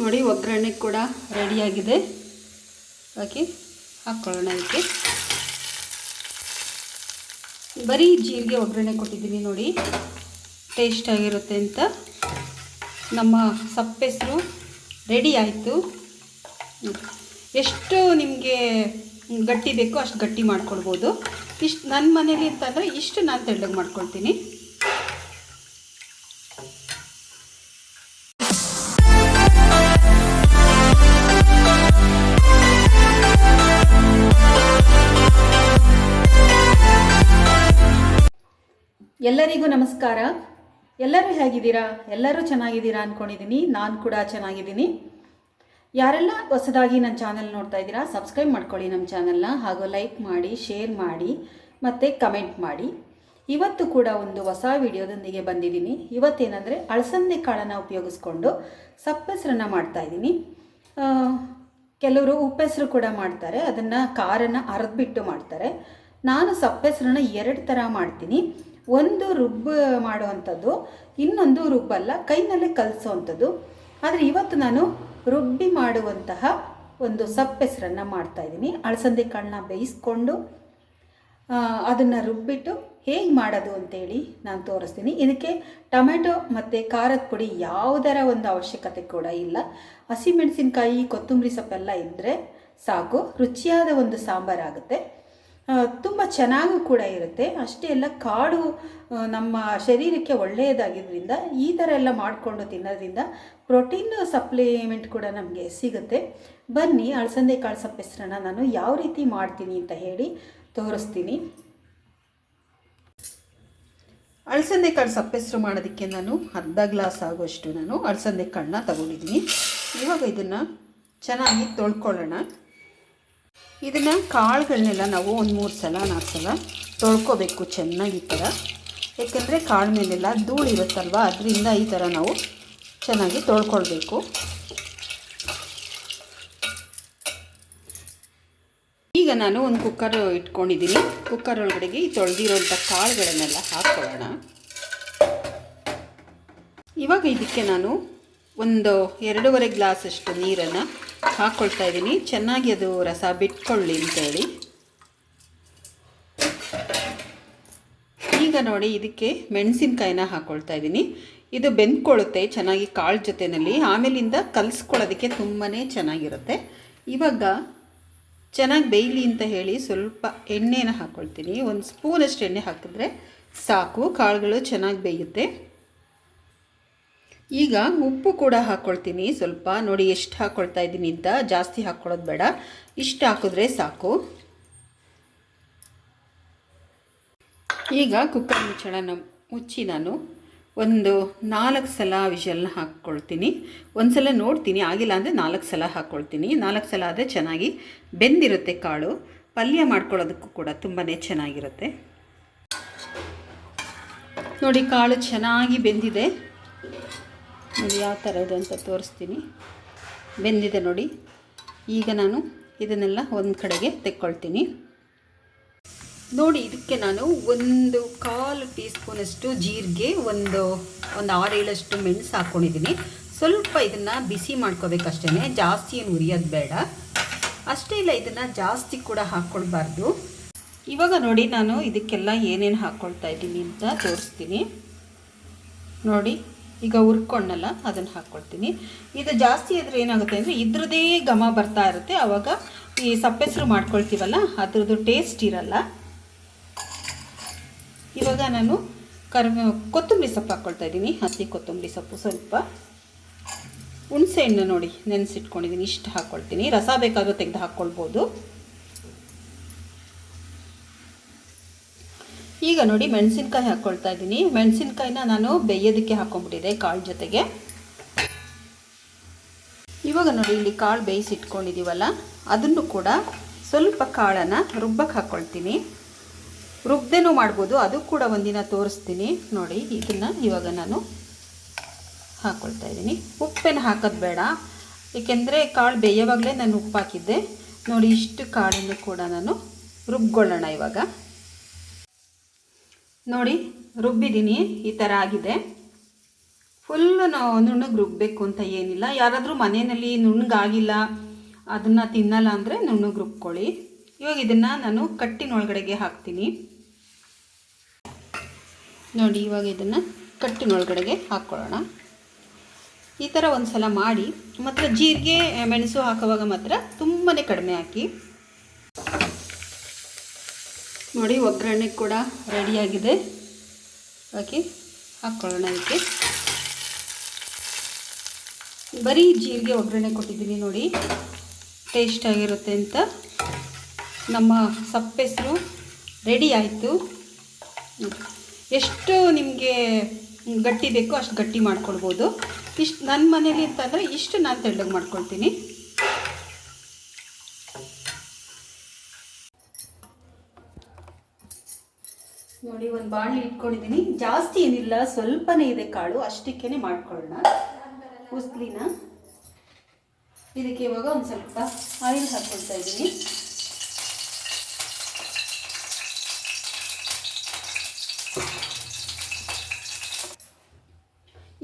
ನೋಡಿ ಒಗ್ಗರಣೆ ಕೂಡ ರೆಡಿಯಾಗಿದೆ ಹಾಕಿ, ಹಾಕ್ಕೊಳ್ಳೋಣ ಇದಕ್ಕೆ. ಬರೀ ಜೀರಿಗೆ ಒಗ್ಗರಣೆ ಕೊಟ್ಟಿದ್ದೀನಿ ನೋಡಿ. ಟೇಸ್ಟ್ ಆಗಿರುತ್ತೆ ಅಂತ. ನಮ್ಮ ಸಪ್ಪೆಸರು ರೆಡಿ ಆಯಿತು. ಎಷ್ಟು ನಿಮಗೆ ಗಟ್ಟಿ ಬೇಕೋ ಅಷ್ಟು ಗಟ್ಟಿ ಮಾಡ್ಕೊಳ್ಬೋದು. ಇಷ್ಟು ನನ್ನ ಮನೇಲಿ ಅಂತಂದರೆ ಇಷ್ಟು ನಾನು ತೆಳ್ಳಗೆ ಮಾಡ್ಕೊಳ್ತೀನಿ. ಎಲ್ಲರಿಗೂ ನಮಸ್ಕಾರ. ಎಲ್ಲರೂ ಹೇಗಿದ್ದೀರಾ? ಎಲ್ಲರೂ ಚೆನ್ನಾಗಿದ್ದೀರಾ ಅಂದ್ಕೊಂಡಿದ್ದೀನಿ ನಾನು ಕೂಡ ಚೆನ್ನಾಗಿದ್ದೀನಿ. ಯಾರೆಲ್ಲ ಹೊಸದಾಗಿ ನನ್ನ ಚಾನಲ್ ನೋಡ್ತಾ ಇದ್ದೀರಾ, ಸಬ್ಸ್ಕ್ರೈಬ್ ಮಾಡ್ಕೊಳ್ಳಿ ನಮ್ಮ ಚಾನಲ್ನ. ಹಾಗೂ ಲೈಕ್ ಮಾಡಿ, ಶೇರ್ ಮಾಡಿ, ಮತ್ತು ಕಮೆಂಟ್ ಮಾಡಿ. ಇವತ್ತು ಕೂಡ ಒಂದು ಹೊಸ ವಿಡಿಯೋದೊಂದಿಗೆ ಬಂದಿದ್ದೀನಿ. ಇವತ್ತೇನೆಂದರೆ ಅಳಸಂದೆ ಕಾಳನ್ನು ಉಪಯೋಗಿಸ್ಕೊಂಡು ಸಪ್ಪೆಸರನ್ನು ಮಾಡ್ತಾಯಿದ್ದೀನಿ ಕೆಲವರು ಉಪ್ಪೆಸರು ಕೂಡ ಮಾಡ್ತಾರೆ. ಅದನ್ನು ಕಾರನ್ನು ಅರೆದ್ಬಿಟ್ಟು ಮಾಡ್ತಾರೆ. ನಾನು ಸಪ್ಪೆಸರನ್ನ ಎರಡು ಥರ ಮಾಡ್ತೀನಿ. ಒಂದು ರುಬ್ಬ ಮಾಡುವಂಥದ್ದು, ಇನ್ನೊಂದು ರುಬ್ಬಲ್ಲ, ಕೈನಲ್ಲೇ ಕಲಿಸೋವಂಥದ್ದು. ಆದರೆ ಇವತ್ತು ನಾನು ರುಬ್ಬಿ ಮಾಡುವಂತಹ ಒಂದು ಸಪ್ಪೆಸರನ್ನು ಮಾಡ್ತಾಯಿದ್ದೀನಿ ಅಳಸಂದೆ ಕಾಳನ್ನ ಬೇಯಿಸ್ಕೊಂಡು ಅದನ್ನು ರುಬ್ಬಿಟ್ಟು ಹೇಗೆ ಮಾಡೋದು ಅಂತೇಳಿ ನಾನು ತೋರಿಸ್ತೀನಿ. ಇದಕ್ಕೆ ಟೊಮೆಟೊ ಮತ್ತು ಖಾರದ ಪುಡಿ ಯಾವುದರ ಒಂದು ಅವಶ್ಯಕತೆ ಕೂಡ ಇಲ್ಲ. ಹಸಿಮೆಣಸಿನ್ಕಾಯಿ, ಕೊತ್ತಂಬರಿ ಸೊಪ್ಪೆಲ್ಲ ಇದ್ದರೆ ಸಾಕು. ರುಚಿಯಾದ ಒಂದು ಸಾಂಬಾರಾಗುತ್ತೆ. ತುಂಬ ಚೆನ್ನಾಗೂ ಕೂಡ ಇರುತ್ತೆ. ಅಷ್ಟೇ ಎಲ್ಲ ಕಾಡು ನಮ್ಮ ಶರೀರಕ್ಕೆ ಒಳ್ಳೆಯದಾಗಿದ್ದರಿಂದ ಈ ಥರ ಎಲ್ಲ ಮಾಡಿಕೊಂಡು ತಿನ್ನೋದ್ರಿಂದ ಪ್ರೋಟೀನ್ ಸಪ್ಲಿಮೆಂಟ್ ಕೂಡ ನಮಗೆ ಸಿಗುತ್ತೆ. ಬನ್ನಿ ಅಳಸಂದೆ ಕಾಳು ಸಪ್ಪೆಸ್ರನ್ನ ನಾನು ಯಾವ ರೀತಿ ಮಾಡ್ತೀನಿ ಅಂತ ಹೇಳಿ ತೋರಿಸ್ತೀನಿ. ಅಳಸಂದೆ ಕಾಳು ಸಪ್ಪೆಸ್ರು ಮಾಡೋದಕ್ಕೆ ನಾನು ಅರ್ಧ ಗ್ಲಾಸ್ ಆಗುವಷ್ಟು ನಾನು ಅಳಸಂದೆ ಕಾಳನ್ನ ತಗೊಂಡಿದ್ದೀನಿ. ಇವಾಗ ಇದನ್ನು ಚೆನ್ನಾಗಿ ತೊಳ್ಕೊಳ್ಳೋಣ. ಇದನ್ನು ಕಾಳುಗಳನ್ನೆಲ್ಲ ನಾವು ಒಂದು ಮೂರು ಸಲ, ನಾಲ್ಕು ಸಲ ತೊಳ್ಕೊಬೇಕು ಚೆನ್ನಾಗಿ ಈ ಥರ ಏಕೆಂದರೆ ಕಾಳು ಮೇಲೆಲ್ಲ ಧೂಳು ಇರುತ್ತಲ್ವ, ಅದರಿಂದ ಈ ಥರ ನಾವು ಚೆನ್ನಾಗಿ ತೊಳ್ಕೊಳ್ಬೇಕು. ಈಗ ನಾನು ಒಂದು ಕುಕ್ಕರ್ ಇಟ್ಕೊಂಡಿದ್ದೀನಿ. ಕುಕ್ಕರ್ ಒಳಗಡೆಗೆ ಈ ತೊಳೆದಿರೋಂಥ ಕಾಳುಗಳನ್ನೆಲ್ಲ ಹಾಕ್ಕೊಳ್ಳೋಣ ಇವಾಗ ಇದಕ್ಕೆ ನಾನು ಒಂದು ಎರಡೂವರೆ ಗ್ಲಾಸಷ್ಟು ನೀರನ್ನು ಹಾಕ್ಕೊಳ್ತಾ ಇದ್ದೀನಿ. ಚೆನ್ನಾಗಿ ಅದು ರಸ ಬಿಟ್ಕೊಳ್ಳಿ ಅಂತೇಳಿ. ಈಗ ನೋಡಿ ಇದಕ್ಕೆ ಮೆಣಸಿನ್ಕಾಯಿನ ಹಾಕ್ಕೊಳ್ತಾ ಇದ್ದೀನಿ. ಇದು ಬೆಂದ್ಕೊಳ್ಳುತ್ತೆ, ಚೆನ್ನಾಗಿ ಕಾಳು ಜೊತೆಯಲ್ಲಿ ಆಮೇಲಿಂದ ಕಲಿಸ್ಕೊಳ್ಳೋದಕ್ಕೆ ತುಂಬಾ ಚೆನ್ನಾಗಿರುತ್ತೆ. ಇವಾಗ ಚೆನ್ನಾಗಿ ಬೇಯಲಿ ಅಂತ ಹೇಳಿ ಸ್ವಲ್ಪ ಎಣ್ಣೆನ ಹಾಕ್ಕೊಳ್ತೀನಿ ಒಂದು ಸ್ಪೂನಷ್ಟು ಎಣ್ಣೆ ಹಾಕಿದ್ರೆ ಸಾಕು. ಕಾಳುಗಳು ಚೆನ್ನಾಗಿ ಬೇಯುತ್ತೆ. ಈಗ ಉಪ್ಪು ಕೂಡ ಹಾಕ್ಕೊಳ್ತೀನಿ ಸ್ವಲ್ಪ ನೋಡಿ ಎಷ್ಟು ಹಾಕ್ಕೊಳ್ತಾ ಇದ್ದೀನಿ ಅಂತ. ಜಾಸ್ತಿ ಹಾಕ್ಕೊಳ್ಳೋದು ಬೇಡ. ಇಷ್ಟು ಹಾಕಿದ್ರೆ ಸಾಕು. ಈಗ ಕುಕ್ಕರ್ ಮುಚ್ಚಳನ ಮುಚ್ಚಿ ನಾನು ಒಂದು ನಾಲ್ಕು ಸಲ ವಿಷಲ್ನ ಹಾಕ್ಕೊಳ್ತೀನಿ ಒಂದು ಸಲ ನೋಡ್ತೀನಿ. ಆಗಿಲ್ಲ ಅಂದರೆ ನಾಲ್ಕು ಸಲ ಹಾಕ್ಕೊಳ್ತೀನಿ ನಾಲ್ಕು ಸಲ ಆದರೆ ಚೆನ್ನಾಗಿ ಬೆಂದಿರುತ್ತೆ ಕಾಳು. ಪಲ್ಯ ಮಾಡ್ಕೊಳ್ಳೋದಕ್ಕೂ ಕೂಡ ತುಂಬಾ ಚೆನ್ನಾಗಿರುತ್ತೆ. ನೋಡಿ ಕಾಳು ಚೆನ್ನಾಗಿ ಬೆಂದಿದೆ. ನೋಡಿ ಯಾವ ಥರ ಇದೆ ಅಂತ ತೋರಿಸ್ತೀನಿ. ಬೆಂದಿದೆ ನೋಡಿ. ಈಗ ನಾನು ಇದನ್ನೆಲ್ಲ ಒಂದು ಕಡೆಗೆ ತೆಕ್ಕೊಳ್ತೀನಿ. ನೋಡಿ, ಇದಕ್ಕೆ ನಾನು ಒಂದು ಕಾಲು ಟೀ ಸ್ಪೂನಷ್ಟು ಜೀರಿಗೆ, ಒಂದು ಒಂದು ಆರೇಳಷ್ಟು ಮೆಣಸು ಹಾಕ್ಕೊಂಡಿದ್ದೀನಿ ಸ್ವಲ್ಪ ಇದನ್ನು ಬಿಸಿ ಮಾಡ್ಕೋಬೇಕಷ್ಟೇ ಜಾಸ್ತಿ ಏನು ಉರಿಯೋದು ಬೇಡ. ಅಷ್ಟೇ ಇಲ್ಲ, ಇದನ್ನು ಜಾಸ್ತಿ ಕೂಡ ಹಾಕ್ಕೊಳ್ಬಾರ್ದು. ಇವಾಗ ನೋಡಿ, ನಾನು ಇದಕ್ಕೆಲ್ಲ ಏನೇನು ಹಾಕ್ಕೊಳ್ತಾ ಇದ್ದೀನಿ ಅಂತ ತೋರಿಸ್ತೀನಿ. ನೋಡಿ. ಈಗ ಹುರ್ಕೊಂಡಲ್ಲ, ಅದನ್ನು ಹಾಕ್ಕೊಳ್ತೀನಿ ಇದು ಜಾಸ್ತಿ ಆದರೆ ಏನಾಗುತ್ತೆ ಅಂದರೆ ಇದ್ರದ್ದೇ ಘಮ ಬರ್ತಾ ಇರುತ್ತೆ. ಆವಾಗ ಈ ಸಪ್ಪೆಸರು ಮಾಡ್ಕೊಳ್ತೀವಲ್ಲ, ಅದ್ರದ್ದು ಟೇಸ್ಟ್ ಇರಲ್ಲ. ಇವಾಗ ನಾನು ಕರ್, ಕೊತ್ತಂಬರಿ ಸೊಪ್ಪು ಹಾಕ್ಕೊಳ್ತಾ ಇದ್ದೀನಿ. ಹಸಿ ಕೊತ್ತಂಬರಿ ಸೊಪ್ಪು ಸ್ವಲ್ಪ. ಹುಣಸೆ ಹಣ್ಣು ನೋಡಿ, ನೆನೆಸಿಟ್ಕೊಂಡಿದ್ದೀನಿ. ಇಷ್ಟು ಹಾಕ್ಕೊಳ್ತೀನಿ ರಸ ಬೇಕಾದರೂ ತೆಗೆದು ಹಾಕ್ಕೊಳ್ಬೋದು ಈಗ ನೋಡಿ ಮೆಣಸಿನ್ಕಾಯಿ ಹಾಕ್ಕೊಳ್ತಾ ಇದ್ದೀನಿ. ಮೆಣಸಿನ್ಕಾಯಿನ ನಾನು ಬೇಯೋದಕ್ಕೆ ಹಾಕ್ಕೊಂಡ್ಬಿಟ್ಟಿದೆ ಕಾಳು ಜೊತೆಗೆ. ಇವಾಗ ನೋಡಿ ಇಲ್ಲಿ ಕಾಳು ಬೇಯಿಸಿ ಇಟ್ಕೊಂಡಿದ್ದೀವಲ್ಲ ಅದನ್ನು ಕೂಡ ಸ್ವಲ್ಪ ಕಾಳನ್ನು ರುಬ್ಬಕ್ಕೆ ಹಾಕ್ಕೊಳ್ತೀನಿ ರುಬ್ದೇನೂ ಮಾಡ್ಬೋದು, ಅದು ಕೂಡ ಒಂದಿನ ತೋರಿಸ್ತೀನಿ. ನೋಡಿ, ಇದನ್ನು ಇವಾಗ ನಾನು ಹಾಕ್ಕೊಳ್ತಾ ಇದ್ದೀನಿ. ಉಪ್ಪೇನು ಹಾಕೋದು ಬೇಡ, ಏಕೆಂದರೆ ಕಾಳು ಬೇಯೋವಾಗಲೇ ನಾನು ಉಪ್ಪು ಹಾಕಿದ್ದೆ. ನೋಡಿ, ಇಷ್ಟು ಕಾಳನ್ನು ಕೂಡ ನಾನು ರುಬ್ಕೊಳ್ಳೋಣ ಇವಾಗ. ನೋಡಿ, ರುಬ್ಬಿದ್ದೀನಿ. ಈ ಥರ ಆಗಿದೆ. ಫುಲ್ಲು ನುಣ್ಣಗೆ ರುಬ್ಬಬೇಕು ಅಂತ ಏನಿಲ್ಲ. ಯಾರಾದರೂ ಮನೆಯಲ್ಲಿ ನುಣ್ಣಗಾಗಿಲ್ಲ, ಅದನ್ನು ತಿನ್ನಲ್ಲ ಅಂದರೆ ನುಣ್ಣಗೆ ರುಬ್ಕೊಳ್ಳಿ. ಇವಾಗ ಇದನ್ನು ನಾನು ಕಟ್ಟಿನೊಳಗಡೆಗೆ ಹಾಕ್ತೀನಿ. ನೋಡಿ, ಇವಾಗ ಇದನ್ನು ಕಟ್ಟಿನೊಳಗಡೆಗೆ ಹಾಕ್ಕೊಳ್ಳೋಣ. ಈ ಥರ ಒಂದು ಸಲ ಮಾಡಿ ಮತ್ತು ಜೀರಿಗೆ, ಮೆಣಸು ಹಾಕುವಾಗ ಮಾತ್ರ ತುಂಬಾ ಕಡಿಮೆ ಹಾಕಿ. ನೋಡಿ, ಒಗ್ಗರಣೆ ಕೂಡ ರೆಡಿಯಾಗಿದೆ ಹಾಕಿ ಹಾಕ್ಕೊಳ್ಳೋಣ ಅದಕ್ಕೆ ಬರೀ ಜೀರಿಗೆ ಒಗ್ಗರಣೆ ಕೊಟ್ಟಿದ್ದೀನಿ ನೋಡಿ. ಟೇಸ್ಟ್ ಆಗಿರುತ್ತೆ ಅಂತ. ನಮ್ಮ ಸಪ್ಪೆಸರು ರೆಡಿ ಆಯಿತು. ಎಷ್ಟು ನಿಮಗೆ ಗಟ್ಟಿ ಬೇಕೋ ಅಷ್ಟು ಗಟ್ಟಿ ಮಾಡ್ಕೊಳ್ಬೋದು. ಇಷ್ಟು ನನ್ನ ಮನೇಲಿ ಅಂತಂದರೆ ಇಷ್ಟು ನಾನು ತೆಳ್ಳಗೆ ಮಾಡ್ಕೊಳ್ತೀನಿ. ನೋಡಿ, ಒಂದು ಬಾಣಲಿ ಇಟ್ಕೊಂಡಿದ್ದೀನಿ ಜಾಸ್ತಿ ಏನಿಲ್ಲ, ಸ್ವಲ್ಪನೇ ಇದೆ ಕಾಳು. ಅಷ್ಟಕ್ಕೇ ಮಾಡ್ಕೊಳ್ಳೋಣ. ಉಸ್ಲಿನ. ಇದಕ್ಕೆ ಇವಾಗ ಒಂದು ಸ್ವಲ್ಪ ಆಯಿಲ್ ಹಾಕ್ಕೊಳ್ತಾ ಇದ್ದೀನಿ.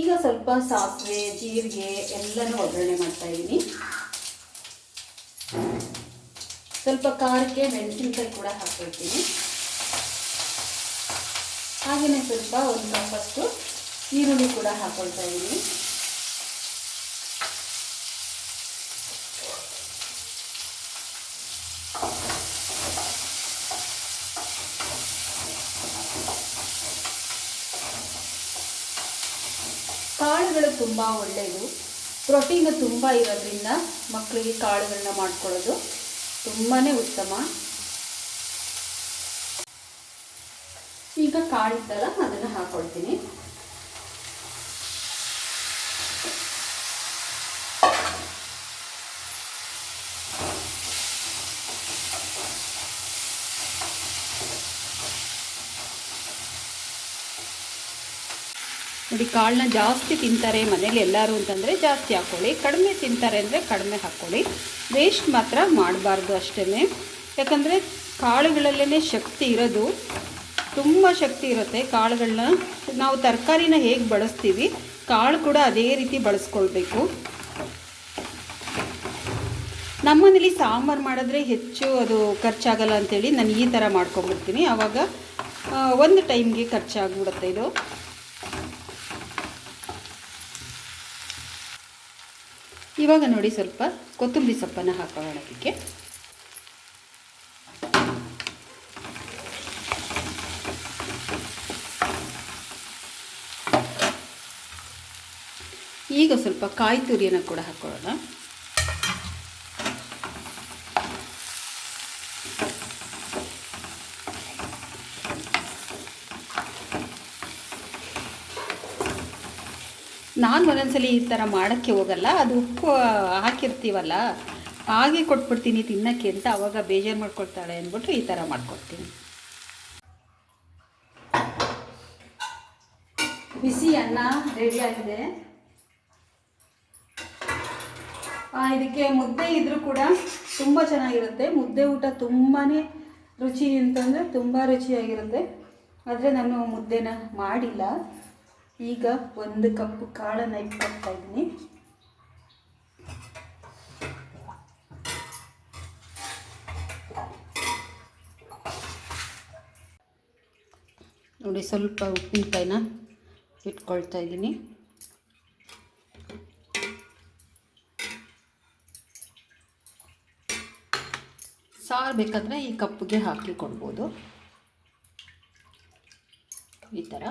ಈಗ ಸ್ವಲ್ಪ ಸಾಸಿವೆ, ಜೀರಿಗೆ ಎಲ್ಲನೂ ಒಗ್ಗರಣೆ ಮಾಡ್ತಾ ಇದ್ದೀನಿ. ಸ್ವಲ್ಪ ಖಾರಕ್ಕೆ ಮೆಣಸಿನ್ಕಾಯಿ ಕೂಡ ಹಾಕ್ಕೊಳ್ತೀನಿ. ಹಾಗೆಯೇ ಸ್ವಲ್ಪ ಒಂದು ಕಪ್ಪಷ್ಟು ಈರುಳ್ಳಿ ಕೂಡ ಹಾಕ್ಕೊಳ್ತಾ ಇದ್ದೀನಿ. ಕಾಳುಗಳು ತುಂಬ ಒಳ್ಳೆಯದು. ಪ್ರೋಟೀನ್ ತುಂಬ ಇರೋದ್ರಿಂದ ಮಕ್ಕಳಿಗೆ ಕಾಳುಗಳನ್ನ ಮಾಡ್ಕೊಳ್ಳೋದು ತುಂಬಾ ಉತ್ತಮ. ಈಗ ಕಾಳಿತ್ತಲ್ಲ ಅದನ್ನು ಹಾಕೊಳ್ತೀನಿ. ನೋಡಿ, ಕಾಳನ್ನ ಜಾಸ್ತಿ ತಿಂತಾರೆ ಮನೇಲಿ ಎಲ್ಲರೂ ಅಂತಂದರೆ ಜಾಸ್ತಿ ಹಾಕ್ಕೊಳ್ಳಿ ಕಡಿಮೆ ತಿಂತಾರೆ ಅಂದರೆ ಕಡಿಮೆ ಹಾಕ್ಕೊಳ್ಳಿ ವೇಸ್ಟ್ ಮಾತ್ರ ಮಾಡಬಾರ್ದು ಅಷ್ಟೇ ಯಾಕಂದರೆ ಕಾಳುಗಳಲ್ಲೇ ಶಕ್ತಿ ಇರೋದು. ತುಂಬ ಶಕ್ತಿ ಇರುತ್ತೆ ಕಾಳುಗಳನ್ನ ನಾವು ತರಕಾರಿನ ಹೇಗೆ ಬಳಸ್ತೀವಿ, ಕಾಳು ಕೂಡ ಅದೇ ರೀತಿ ಬಳಸ್ಕೊಳ್ಬೇಕು. ನಮ್ಮನೇಲಿ ಸಾಂಬಾರು ಮಾಡಿದ್ರೆ ಹೆಚ್ಚು ಅದು ಖರ್ಚಾಗಲ್ಲ ಅಂತೇಳಿ ನಾನು ಈ ಥರ ಮಾಡ್ಕೊಂಬಿಡ್ತೀನಿ ಆವಾಗ ಒಂದು ಟೈಮ್ಗೆ ಖರ್ಚಾಗ್ಬಿಡುತ್ತೆ ಇದು. ಇವಾಗ ನೋಡಿ ಸ್ವಲ್ಪ ಕೊತ್ತಂಬರಿ ಸೊಪ್ಪನ್ನು ಹಾಕೋಣ ಅದಕ್ಕೆ. ಈಗ ಸ್ವಲ್ಪ ಕಾಯಿ ತುರಿಯನ್ನು ಕೂಡ ಹಾಕೊಳ್ಳೋಣ. ನಾನು ಒಂದೊಂದ್ಸಲಿ ಈ ಥರ ಮಾಡೋಕ್ಕೆ ಹೋಗಲ್ಲ, ಅದು ಉಪ್ಪು ಹಾಕಿರ್ತೀವಲ್ಲ, ಹಾಗೆ ಕೊಟ್ಬಿಡ್ತೀನಿ ತಿನ್ನೋಕ್ಕೆ ಅಂತ ಅವಾಗ ಬೇಜಾರು ಮಾಡ್ಕೊಳ್ತಾಳೆ ಅಂದ್ಬಿಟ್ಟು ಈ ಥರ ಮಾಡ್ಕೊಡ್ತೀನಿ. ಬಿಸಿ ಅನ್ನ ರೆಡಿಯಾಗಿದೆ ಇದಕ್ಕೆ ಮುದ್ದೆ ಇದ್ದರೂ ಕೂಡ ತುಂಬ ಚೆನ್ನಾಗಿರುತ್ತೆ. ಮುದ್ದೆ ಊಟ ತುಂಬಾ ರುಚಿ ಅಂತಂದರೆ ತುಂಬ ರುಚಿಯಾಗಿರುತ್ತೆ. ಆದರೆ ನಾನು ಮುದ್ದೆನ ಮಾಡಿಲ್ಲ. ಈಗ ಒಂದು ಕಪ್ ಕಾಳನ್ನು ಇಟ್ಕೊಳ್ತಾ ಇದ್ದೀನಿ. ನೋಡಿ, ಸ್ವಲ್ಪ ಉಪ್ಪಿನಕಾಯಿನ ಇಟ್ಕೊಳ್ತಾ ಇದ್ದೀನಿ. ಸಾರು ಬೇಕಾದರೆ ಈ ಕಪ್ಪಿಗೆ ಹಾಕಿ ಕೊಡ್ಬೋದು. ಈ ಥರ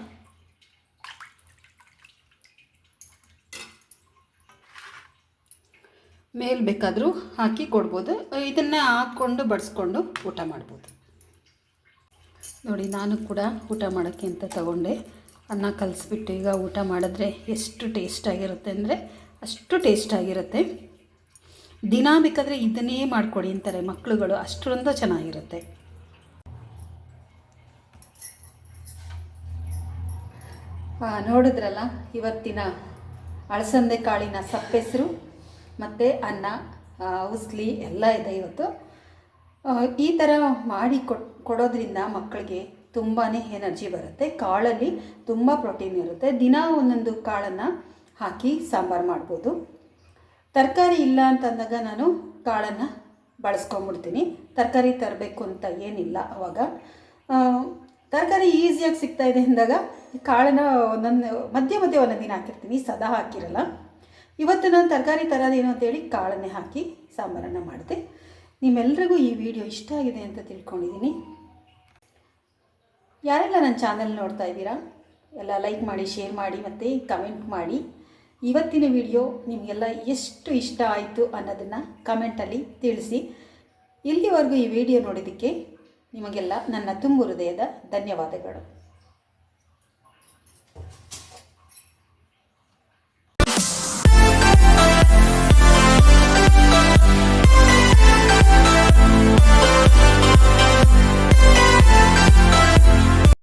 ಮೇಲೆ ಬೇಕಾದರೂ ಹಾಕಿ ಕೊಡ್ಬೋದು. ಇದನ್ನು ಹಾಕ್ಕೊಂಡು ಬಡಿಸ್ಕೊಂಡು ಊಟ ಮಾಡ್ಬೋದು. ನೋಡಿ, ನಾನು ಕೂಡ ಊಟ ಮಾಡೋಕ್ಕೆ ಅಂತ ತಗೊಂಡೆ. ಅನ್ನ ಕಲಿಸ್ಬಿಟ್ಟು ಈಗ ಊಟ ಮಾಡಿದ್ರೆ ಎಷ್ಟು ಟೇಸ್ಟಾಗಿರುತ್ತೆ ಅಂದರೆ ಅಷ್ಟು ಟೇಸ್ಟಾಗಿರುತ್ತೆ ದಿನ ಬೇಕಾದರೆ ಇದನ್ನೇ ಮಾಡಿಕೊಡಿ ಅಂತಾರೆ ಮಕ್ಕಳುಗಳು ಅಷ್ಟೊಂದು ಚೆನ್ನಾಗಿರುತ್ತೆ. ನೋಡಿದ್ರಲ್ಲ, ಇವತ್ತಿನ ಅಳಸಂದೆ ಕಾಳಿನ ಸಪ್ಪೆಸರು ಮತ್ತು ಅನ್ನ ಉಸ್ಲಿ ಎಲ್ಲ ಇದೆ ಇವತ್ತು. ಈ ಥರ ಮಾಡಿ ಕೊಡೋದ್ರಿಂದ ಮಕ್ಕಳಿಗೆ ತುಂಬಾ ಎನರ್ಜಿ ಬರುತ್ತೆ. ಕಾಳಲ್ಲಿ ತುಂಬ ಪ್ರೋಟೀನ್ ಇರುತ್ತೆ. ದಿನ ಒಂದೊಂದು ಕಾಳನ್ನು ಹಾಕಿ ಸಾಂಬಾರು ಮಾಡ್ಬೋದು. ತರಕಾರಿ ಇಲ್ಲ ಅಂತಂದಾಗ ನಾನು ಕಾಳನ್ನು ಬಳಸ್ಕೊಂಬಿಡ್ತೀನಿ. ತರಕಾರಿ ತರಬೇಕು ಅಂತ ಏನಿಲ್ಲ ಅವಾಗ. ತರಕಾರಿ ಈಸಿಯಾಗಿ ಸಿಗ್ತಾ ಇದೆ ಅಂದಾಗ ಕಾಳನ್ನ ಒಂದೊಂದು, ಮಧ್ಯೆ ಮಧ್ಯೆ ಒಂದೊಂದು ದಿನ ಹಾಕಿರ್ತೀನಿ, ಸದಾ ಹಾಕಿರಲ್ಲ. ಇವತ್ತು ನಾನು ತರಕಾರಿ ತರೋದೇನು ಅಂತೇಳಿ ಕಾಳನ್ನೇ ಹಾಕಿ ಸಾಂಬಾರನ್ನು ಮಾಡಿದೆ. ನಿಮ್ಮೆಲ್ರಿಗೂ ಈ ವಿಡಿಯೋ ಇಷ್ಟ ಆಗಿದೆ ಅಂತ ತಿಳ್ಕೊಂಡಿದ್ದೀನಿ. ಯಾರೆಲ್ಲ ನನ್ನ ಚಾನಲ್ ನೋಡ್ತಾ ಇದ್ದೀರಾ, ಎಲ್ಲ ಲೈಕ್ ಮಾಡಿ, ಶೇರ್ ಮಾಡಿ ಮತ್ತು ಕಮೆಂಟ್ ಮಾಡಿ. ಇವತ್ತಿನ ವಿಡಿಯೋ ನಿಮಗೆಲ್ಲ ಎಷ್ಟು ಇಷ್ಟ ಆಯಿತು ಅನ್ನೋದನ್ನು ಕಮೆಂಟಲ್ಲಿ ತಿಳಿಸಿ. ಇಲ್ಲಿವರೆಗೂ ಈ ವಿಡಿಯೋ ನೋಡಿದ್ದಕ್ಕೆ ನಿಮಗೆಲ್ಲ ನನ್ನ ತುಂಬು ಹೃದಯದ ಧನ್ಯವಾದಗಳು.